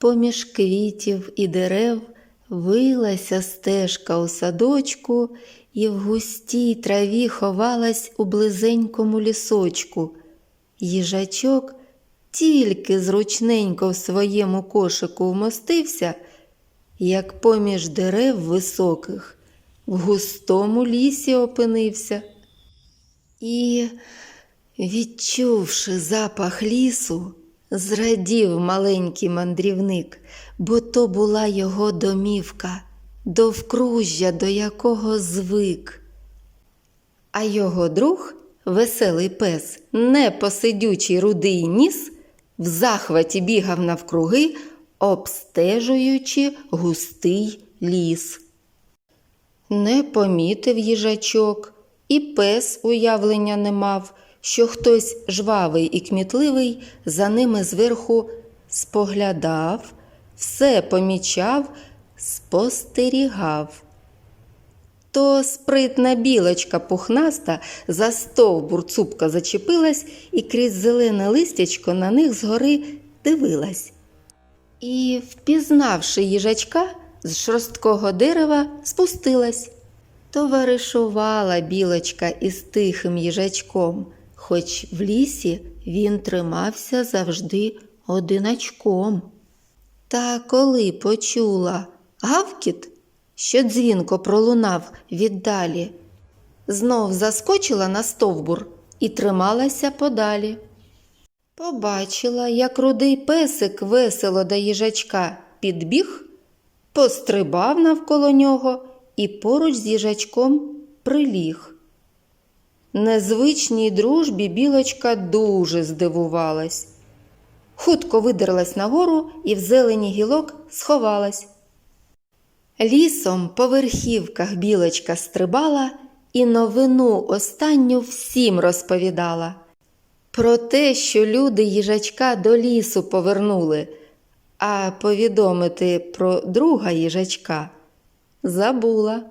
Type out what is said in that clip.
Поміж квітів і дерев вилася стежка у садочку і в густій траві ховалась у близенькому лісочку. Їжачок тільки зручненько в своєму кошику вмостився, як поміж дерев високих в густому лісі опинився. І, відчувши запах лісу, зрадів маленький мандрівник, бо то була його домівка, довкружжя, до якого звик. А його друг, веселий пес, непосидючий рудий ніс, в захваті бігав навкруги, обстежуючи густий ліс. Не помітив їжачок, і пес уявлення не мав, що хтось жвавий і кмітливий за ними зверху споглядав, все помічав, спостерігав. То спритна білочка пухнаста за стовбур цупка зачепилась і крізь зелене листячко на них згори дивилась. І, впізнавши їжачка, з шорсткого дерева спустилась. Товаришувала білочка із тихим їжачком, хоч в лісі він тримався завжди одиночком. Та коли почула гавкіт, що дзвінко пролунав віддалі, знов заскочила на стовбур і трималася подалі. Побачила, як рудий песик весело до їжачка підбіг, пострибав навколо нього і поруч з їжачком приліг. Незвичній дружбі білочка дуже здивувалась. Хутко видерлась нагору і в зелені гілок сховалась. Лісом по верхівках білочка стрибала і новину останню всім розповідала. Про те, що люди їжачка до лісу повернули, а повідомити про друга їжачка забула.